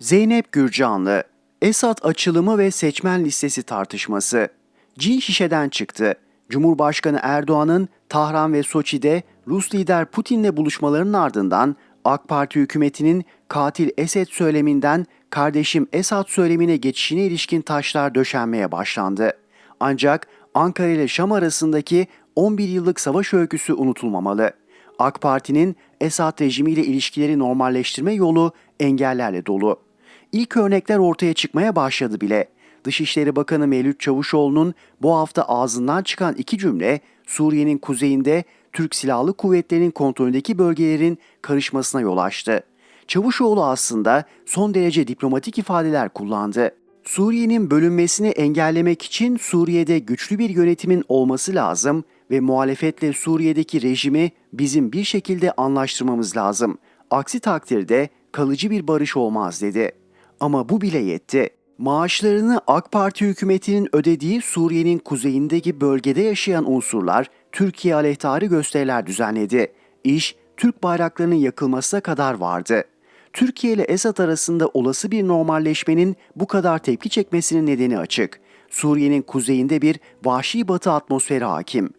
Zeynep Gürcanlı, Esad açılımı ve seçmen listesi tartışması. Cin şişeden çıktı. Cumhurbaşkanı Erdoğan'ın Tahran ve Soçi'de Rus lider Putin'le buluşmalarının ardından AK Parti hükümetinin katil Esed söyleminden kardeşim Esad söylemine geçişine ilişkin taşlar döşenmeye başlandı. Ancak Ankara ile Şam arasındaki 11 yıllık savaş öyküsü unutulmamalı. AK Parti'nin Esad rejimiyle ilişkileri normalleştirme yolu engellerle dolu. İlk örnekler ortaya çıkmaya başladı bile. Dışişleri Bakanı Mevlüt Çavuşoğlu'nun bu hafta ağzından çıkan iki cümle Suriye'nin kuzeyinde Türk Silahlı Kuvvetleri'nin kontrolündeki bölgelerin karışmasına yol açtı. Çavuşoğlu aslında son derece diplomatik ifadeler kullandı. Suriye'nin bölünmesini engellemek için Suriye'de güçlü bir yönetimin olması lazım ve muhalefetle Suriye'deki rejimi bizim bir şekilde anlaştırmamız lazım. Aksi takdirde kalıcı bir barış olmaz dedi. Ama bu bile yetti. Maaşlarını AK Parti hükümetinin ödediği Suriye'nin kuzeyindeki bölgede yaşayan unsurlar Türkiye aleyhtarı gösteriler düzenledi. İş Türk bayraklarının yakılmasına kadar vardı. Türkiye ile Esad arasında olası bir normalleşmenin bu kadar tepki çekmesinin nedeni açık. Suriye'nin kuzeyinde bir vahşi batı atmosferi hakim.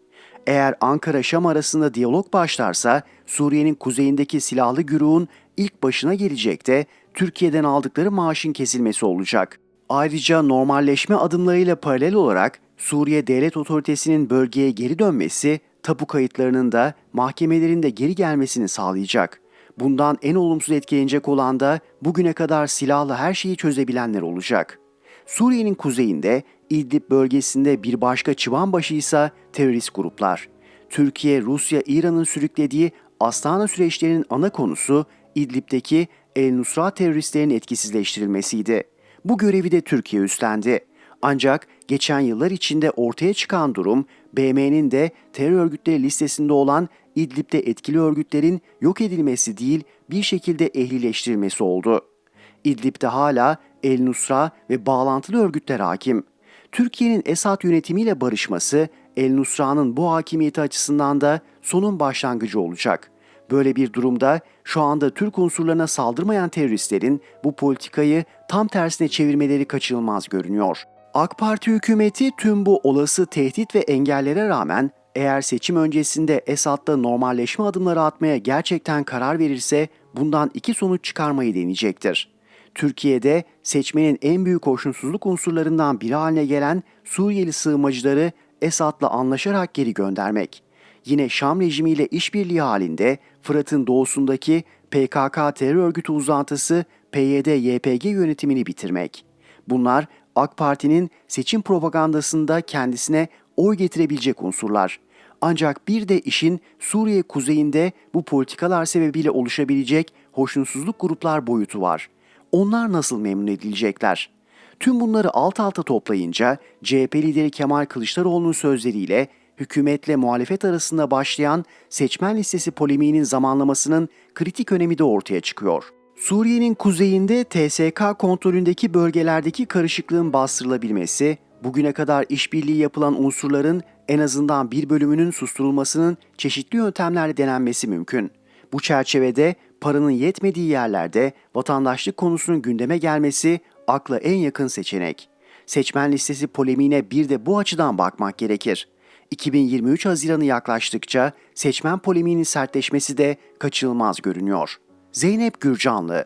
Eğer Ankara-Şam arasında diyalog başlarsa Suriye'nin kuzeyindeki silahlı güruhun ilk başına gelecek de Türkiye'den aldıkları maaşın kesilmesi olacak. Ayrıca normalleşme adımlarıyla paralel olarak Suriye Devlet Otoritesi'nin bölgeye geri dönmesi, tapu kayıtlarının da mahkemelerin de geri gelmesini sağlayacak. Bundan en olumsuz etkilenecek olan da bugüne kadar silahla her şeyi çözebilenler olacak. Suriye'nin kuzeyinde İdlib bölgesinde bir başka çıbanbaşı ise terörist gruplar. Türkiye, Rusya, İran'ın sürüklediği Astana süreçlerinin ana konusu İdlib'deki El Nusra teröristlerin etkisizleştirilmesiydi. Bu görevi de Türkiye üstlendi. Ancak geçen yıllar içinde ortaya çıkan durum BM'nin de terör örgütleri listesinde olan İdlib'de etkili örgütlerin yok edilmesi değil bir şekilde ehlileştirilmesi oldu. İdlib'de hala El Nusra ve bağlantılı örgütler hakim. Türkiye'nin Esad yönetimiyle barışması El Nusra'nın bu hakimiyeti açısından da sonun başlangıcı olacak. Böyle bir durumda şu anda Türk unsurlarına saldırmayan teröristlerin bu politikayı tam tersine çevirmeleri kaçınılmaz görünüyor. AK Parti hükümeti tüm bu olası tehdit ve engellere rağmen eğer seçim öncesinde Esad'la normalleşme adımları atmaya gerçekten karar verirse bundan iki sonuç çıkarmayı deneyecektir. Türkiye'de seçmenin en büyük hoşnutsuzluk unsurlarından biri haline gelen Suriyeli sığınmacıları Esad'la anlaşarak geri göndermek. Yine Şam rejimiyle işbirliği halinde Fırat'ın doğusundaki PKK terör örgütü uzantısı PYD-YPG yönetimini bitirmek. Bunlar AK Parti'nin seçim propagandasında kendisine oy getirebilecek unsurlar. Ancak bir de işin Suriye kuzeyinde bu politikalar sebebiyle oluşabilecek hoşnutsuzluk gruplar boyutu var. Onlar nasıl memnun edilecekler? Tüm bunları alt alta toplayınca CHP lideri Kemal Kılıçdaroğlu'nun sözleriyle hükümetle muhalefet arasında başlayan seçmen listesi polemiğinin zamanlamasının kritik önemi de ortaya çıkıyor. Suriye'nin kuzeyinde TSK kontrolündeki bölgelerdeki karışıklığın bastırılabilmesi, bugüne kadar işbirliği yapılan unsurların en azından bir bölümünün susturulmasının çeşitli yöntemlerle denenmesi mümkün. Bu çerçevede paranın yetmediği yerlerde vatandaşlık konusunun gündeme gelmesi akla en yakın seçenek. Seçmen listesi polemiğine bir de bu açıdan bakmak gerekir. 2023 Haziran'ı yaklaştıkça seçmen polemiğinin sertleşmesi de kaçınılmaz görünüyor. Zeynep Gürcanlı